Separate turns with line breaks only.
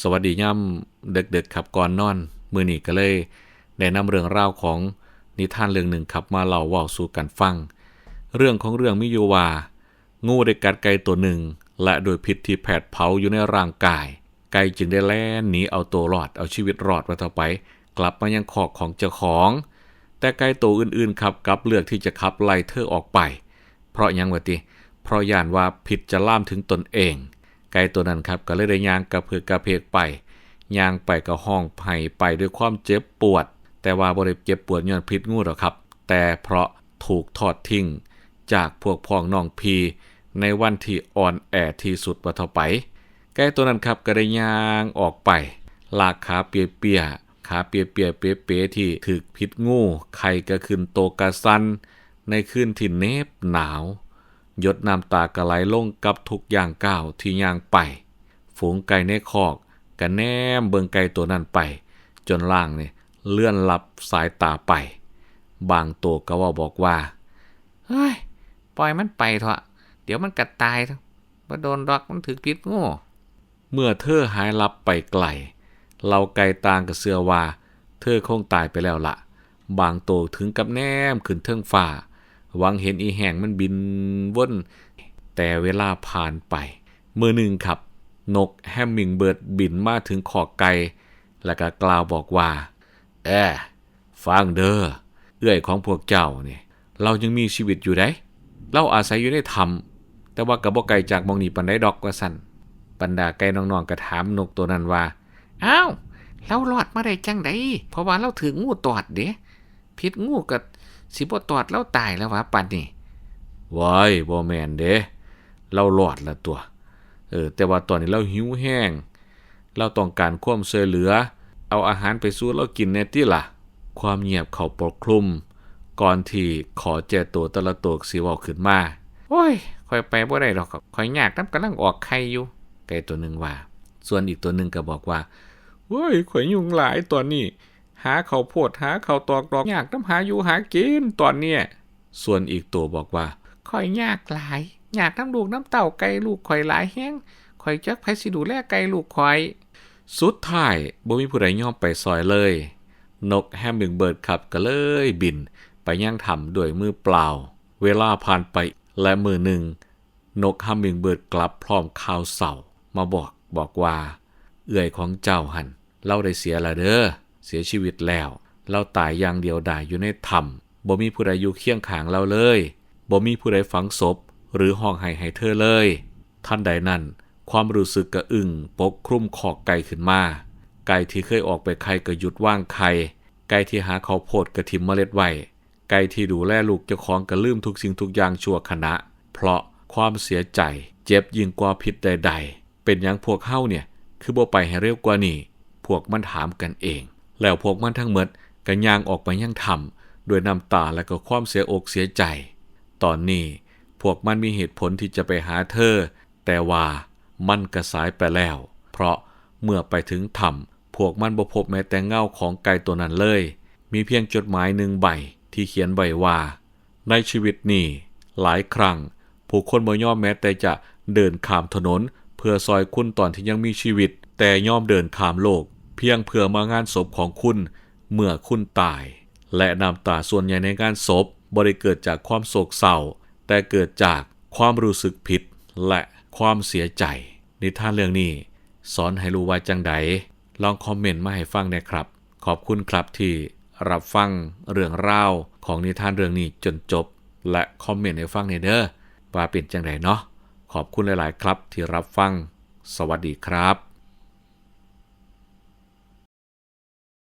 สวัสดีย่ำเด็กๆขับก่อนนอน มือนี้ก็เลยได้นำเรื่องราวของนิทานเรื่องหนึ่งขับมาเล่าว่าสู่กันฟัง เรื่องของเรื่องมิอยู่ว่างูได้กัดไก่ตัวหนึ่ง และโดยพิษที่แผดเผาอยู่ในร่างกาย ไก่จึงได้แล่นหนีเอาตัวรอดเอาชีวิตรอดมาต่อไป กลับมายังคอกของเจ้าของ แต่ไก่ตัวอื่นๆขับกลับเลือกที่จะขับไล่เธอออกไป เพราะยังวะติ เพราะย่านว่าผิดจะล่ามถึงตนเอง ไก่ตัวนั้นครับก็เลยได้ยางกระเพือกกระเพกไปยางไปก็ห้องไผ่ไปด้วยความเจ็บปวด แต่ว่าบ่ได้เจ็บปวดย้อนพิษงูหรอครับ แต่เพราะถูกทอดทิ้ง จากพวกพ้องน้องพีในวันที่อ่อนแอที่สุดว่าเท่าไป ไก่ตัวนั้นครับก็ได้ยางออกไป ลากขาเปียๆขาเปียเปียเป๊ะๆที่ถึกพิษงูไข่ก็ขึ้นโตกระสันในคืนที่เนบหนาว ยดน้ำตากระไหลลงกับทุกอย่างก้าวที่ย่างไป ฝูงไก่ในคอกกระแนมเบิงไก่ตัวนั้นไป จนล่างเนี่ยเลื่อนลับสายตาไป บางตัวก็ว่าบอกว่า
เฮ้ยปล่อยมันไปเถอะ เดี๋ยวมันกัดตายมาโดนดอกมันถึกพิษงู
เมื่อเธอหายลับไปไกลเราไก่ต่างกับเสือว่า เธอคงตายไปแล้วละบางโตวถึงกับแนมขึ้นเทิงฟ้า หวังเห็นอีแห่งมันบินว่นแต่เวลาผ่านไป มือหนึ่งครับ นกแฮมมิงเบิร์ดบินมาถึงขอกไก่แล้วก็กล่าวบอกว่า เออฟังเด้อเอื้อยของพวกเจ้าเนี่ยเรายังมีชีวิตอยู่ได้เราอาศัยอยู่ในถ้ำแต่ว่ากับบ่ไกลจากมองนีปันได้ดอกว่าสันบรรดาไก่น้องๆก็ถามนกตัวนั้นว่า
อ้าวเรารอดมาได้จังไดเพราะว่าเราถึงงูตอดเด้พิษงูกับ สิบ่ตอดเราตายแล้ววะปันนี่
ว้ายบ่แมนเด้เราหลอดละตัว เออ แต่ว่าตอนนี้เราหิวแห้ง เราต้องการความช่วยเหลือ เอาอาหารไปสู้เรากินแน่ติล่ะ ความเงียบเขาปกคลุม ก่อนที่ขอแจตัวแตะละตัวสิเว้าขึ้นมา
โอ้ยคอยไปบ่ได้ดอกครับคอยยากน้ำกำลังออกไข่อยู่
ไก่ตัวหนึ่งว่า ส่วนอีกตัวหนึ่งก็บอกว่าเฮ้ยข่อยยุงหลายตอนนี้ หาเขาวโพดหาเขาวตอกดอกอยากน้ำหาอยู่หากินตอนเนี้ยส่วนอีกตัวบอกว่า
คอยยากหลายยากน้ำลูกน้ำเต่าไก่ลูกคอยหลายแห้งคอยจักไผสิดูแลไก่ลูกคอย
สุดท้ายบ่มีผู้ใดยอมไปซอยเลย นกแฮมบิงเบิร์ดขับก็เลยบิน ไปย่างทำด้วยมือเปล่า เวลาผ่านไปและมือหนึ่ง นกแฮมมิงเบิร์ดกลับพร้อมข่าวเศร้ามาบอกบอกว่า เอื่อยของเจ้าหันเล่าได้เสียละเด้อ เสียชีวิตแล้ว เราตายอย่างเดียวดายอยู่ในถ้ำบ่มีผู้ใดอยู่เคียงข้างเราเลยบ่มีผู้ใดฝังศพ หรือห้องให้ให้เธอเลย ท่านใดนั้น ความรู้สึกกระอึ่งปกคลุมขอกไก่ขึ้นมา ไก่ที่เคยออกไปไข่ก็หยุดว่างไข่ ไก่ที่หาเขาโพดกระทิมเมล็ดไว้ ไก่ที่ดูแลลูกเจ้าของก็ลืมทุกสิ่งทุกอย่างชั่วขณะ เพราะความเสียใจเจ็บยิ่งกว่าพิษใด ๆ เป็นอย่างพวกเฮาเนี่ย คือบ่ไปให้เร็วกว่านี้พวกมันถามกันเอง แล้วพวกมันทั้งหมดก็ย่างออกไปยังถ้ำด้วยน้ำตาและก็ความเสียอกเสียใจ ตอนนี้พวกมันมีเหตุผลที่จะไปหาเธอ แต่ว่ามันกระสายไปแล้ว เพราะเมื่อไปถึงถ้ำพวกมันบ่พบแม้แต่เงาของไก่ตัวนั้นเลย มีเพียงจดหมายหนึ่งใบที่เขียนไว้ว่า ในชีวิตนี้หลายครั้ง ผู้คนบ่ยอมแม้แต่จะเดินข้ามถนน เพื่อซอยคุณตอนที่ยังมีชีวิต แต่ยอมเดินข้ามโลก พียงเพื่อมางานศพของคุณเมื่อคุณตาย และน้ำตาส่วนใหญ่ในงานศพบ่ได้เกิดจากความโศกเศร้า แต่เกิดจากความรู้สึกผิดและความเสียใจ นิทานเรื่องนี้ สอนให้รู้ว่าจังใดลองคอมเมนต์มาให้ฟังนะครับ ขอบคุณครับที่รับฟังเรื่องราวของนิทานเรื่องนี้จนจบ และคอมเมนต์ให้ฟังในเด้อว่าเป็นจังใดเนาะขอบคุณหลาย ๆ ครับที่รับฟัง สวัสดีครับ